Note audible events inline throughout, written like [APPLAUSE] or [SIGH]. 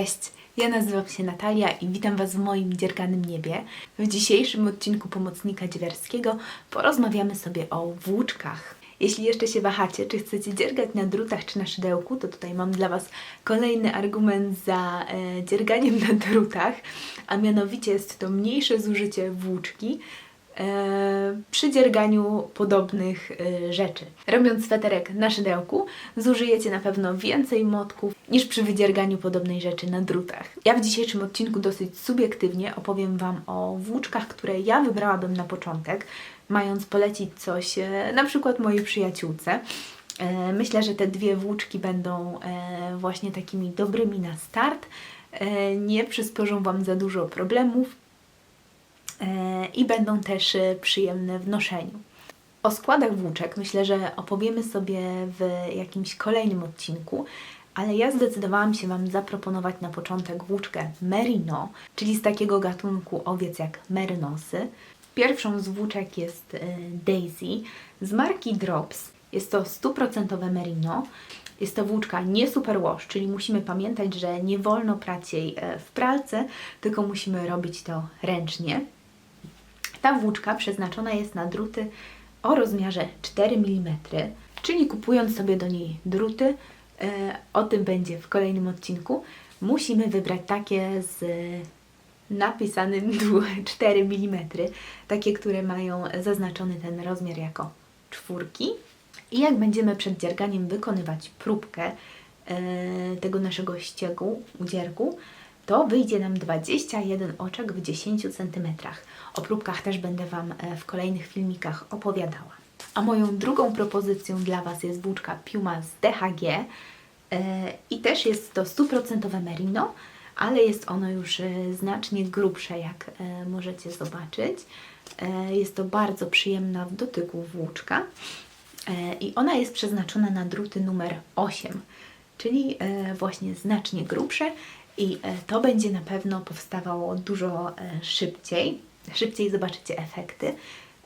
Cześć, ja nazywam się Natalia i witam Was w moim dzierganym niebie. W dzisiejszym odcinku Pomocnika Dziewiarskiego porozmawiamy sobie o włóczkach. Jeśli jeszcze się wahacie, czy chcecie dziergać na drutach czy na szydełku, to tutaj mam dla Was kolejny argument za e, dzierganiem na drutach, a mianowicie jest to mniejsze zużycie włóczki, przy dzierganiu podobnych e, rzeczy. Robiąc sweterek na szydełku, zużyjecie na pewno więcej motków niż przy wydzierganiu podobnej rzeczy na drutach. Ja w dzisiejszym odcinku dosyć subiektywnie opowiem Wam o włóczkach, które ja wybrałabym na początek, mając polecić coś e, na przykład mojej przyjaciółce. E, Myślę, że te dwie włóczki będą e, właśnie takimi dobrymi na start. E, Nie przysporzą Wam za dużo problemów, e, i będą też e, przyjemne w noszeniu. O składach włóczek myślę, że opowiemy sobie w jakimś kolejnym odcinku, ale ja zdecydowałam się Wam zaproponować na początek włóczkę Merino, czyli z takiego gatunku owiec jak merynosy. Pierwszą z włóczek jest e, Daisy z marki Drops. Jest to stuprocentowe merino. Jest to włóczka nie superwash, czyli musimy pamiętać, że nie wolno prać jej e, w pralce, tylko musimy robić to ręcznie. Ta włóczka przeznaczona jest na druty o rozmiarze 4 mm, czyli kupując sobie do niej druty, e, o tym będzie w kolejnym odcinku, musimy wybrać takie z napisanym tu 4 mm, takie, które mają zaznaczony ten rozmiar jako czwórki. I jak będziemy przed dzierganiem wykonywać próbkę e, tego naszego ściegu, udziergu, to wyjdzie nam 21 oczek w 10 cm. O próbkach też będę Wam e, w kolejnych filmikach opowiadała. A moją drugą propozycją dla Was jest włóczka Puma z DHG e, i też jest to stuprocentowe merino, ale jest ono już e, znacznie grubsze, jak możecie zobaczyć. Jest to bardzo przyjemna w dotyku włóczka i ona jest przeznaczona na druty numer 8, czyli właśnie znacznie grubsze i e, to będzie na pewno powstawało dużo e, szybciej. Szybciej zobaczycie efekty.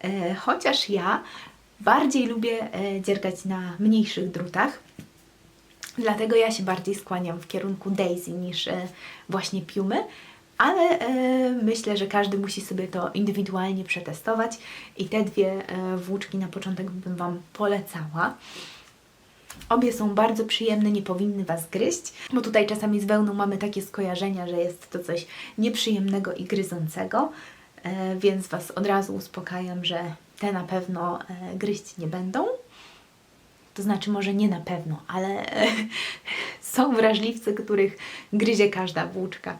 E, Chociaż ja bardziej lubię dziergać na mniejszych drutach, Dlatego ja się bardziej skłaniam w kierunku Daisy niż właśnie Piumy, ale myślę, że każdy musi sobie to indywidualnie przetestować i te dwie włóczki na początek bym Wam polecała. Obie są bardzo przyjemne, nie powinny Was gryźć, bo tutaj czasami z wełną mamy takie skojarzenia, że jest to coś nieprzyjemnego i gryzącego, e, więc Was od razu uspokajam, że te na pewno e, gryźć nie będą. To znaczy, może nie na pewno, ale e, [LAUGHS] są wrażliwcy, których gryzie każda włóczka.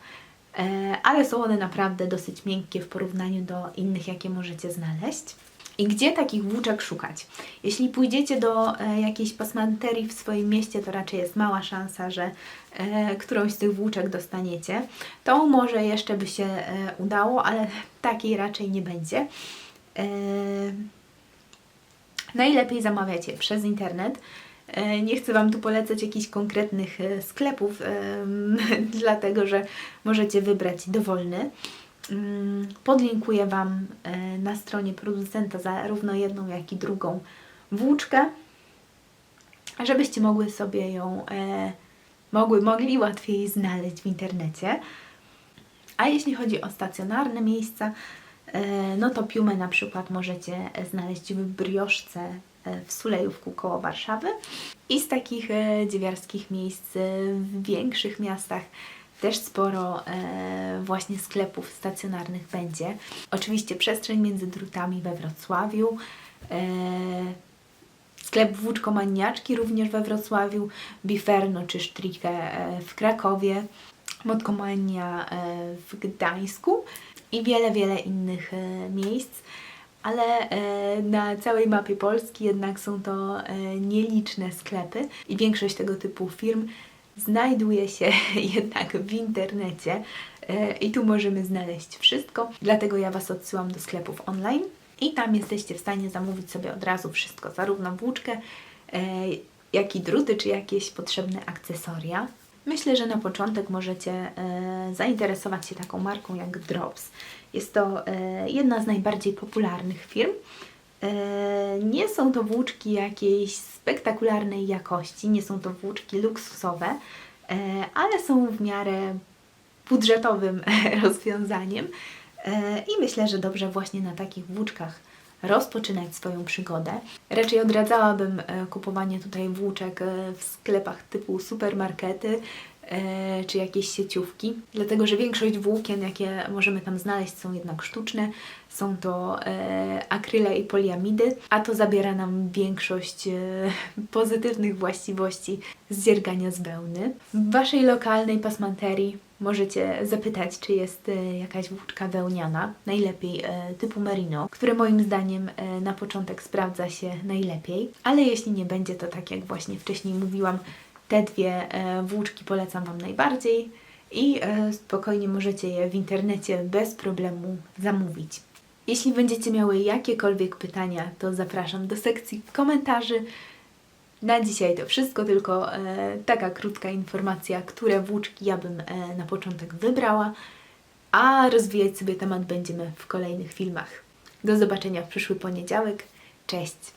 Ale są one naprawdę dosyć miękkie w porównaniu do innych, jakie możecie znaleźć. I gdzie takich włóczek szukać? Jeśli pójdziecie do e, jakiejś pasmanterii w swoim mieście, to raczej jest mała szansa, że e, którąś z tych włóczek dostaniecie. To może jeszcze by się e, udało, ale takiej raczej nie będzie. E, Najlepiej zamawiać je przez internet. E, Nie chcę Wam tu polecać jakichś konkretnych e, sklepów, [LAUGHS] dlatego że możecie wybrać dowolny. Mm, Podlinkuję Wam e, na stronie producenta zarówno jedną, jak i drugą włóczkę, żebyście mogły sobie ją, e, mogły, mogli łatwiej znaleźć w internecie. A jeśli chodzi o stacjonarne miejsca, e, no to piumę na przykład możecie znaleźć w brioszce w Sulejówku koło Warszawy. I z takich dziewiarskich miejsc w większych miastach też sporo e, właśnie sklepów stacjonarnych będzie. Oczywiście przestrzeń między drutami we Wrocławiu. E, Sklep Włóczkomaniaczki również we Wrocławiu, Biferno czy Sztrikę e, w Krakowie, Motkomania e, w Gdańsku i wiele, wiele innych e, miejsc. Ale na całej mapie Polski jednak są to nieliczne sklepy i większość tego typu firm znajduje się [LAUGHS] jednak w internecie e, i tu możemy znaleźć wszystko. Dlatego ja Was odsyłam do sklepów online i tam jesteście w stanie zamówić sobie od razu wszystko, zarówno włóczkę, e, jak i druty, czy jakieś potrzebne akcesoria. Myślę, że na początek możecie e, zainteresować się taką marką jak Drops. Jest to jedna z najbardziej popularnych firm. Nie są to włóczki jakiejś spektakularnej jakości, nie są to włóczki luksusowe, e, ale są w miarę budżetowym [LAUGHS] rozwiązaniem E, i myślę, że dobrze właśnie na takich włóczkach rozpoczynać swoją przygodę. Raczej odradzałabym e, kupowanie tutaj włóczek w sklepach typu supermarkety czy jakieś sieciówki, dlatego że większość włókien, jakie możemy tam znaleźć, są jednak sztuczne. Są to e, akryle i poliamidy, a to zabiera nam większość e, pozytywnych właściwości z dziergania z wełny. W Waszej lokalnej pasmanterii możecie zapytać, czy jest e, jakaś włóczka wełniana, najlepiej e, typu merino, które moim zdaniem e, na początek sprawdza się najlepiej, ale jeśli nie będzie, to tak jak właśnie wcześniej mówiłam, te dwie e, włóczki polecam Wam najbardziej i e, spokojnie możecie je w internecie bez problemu zamówić. Jeśli będziecie miały jakiekolwiek pytania, to zapraszam do sekcji komentarzy. Na dzisiaj to wszystko, tylko e, taka krótka informacja, które włóczki ja bym na początek wybrała, a rozwijać sobie temat będziemy w kolejnych filmach. Do zobaczenia w przyszły poniedziałek. Cześć!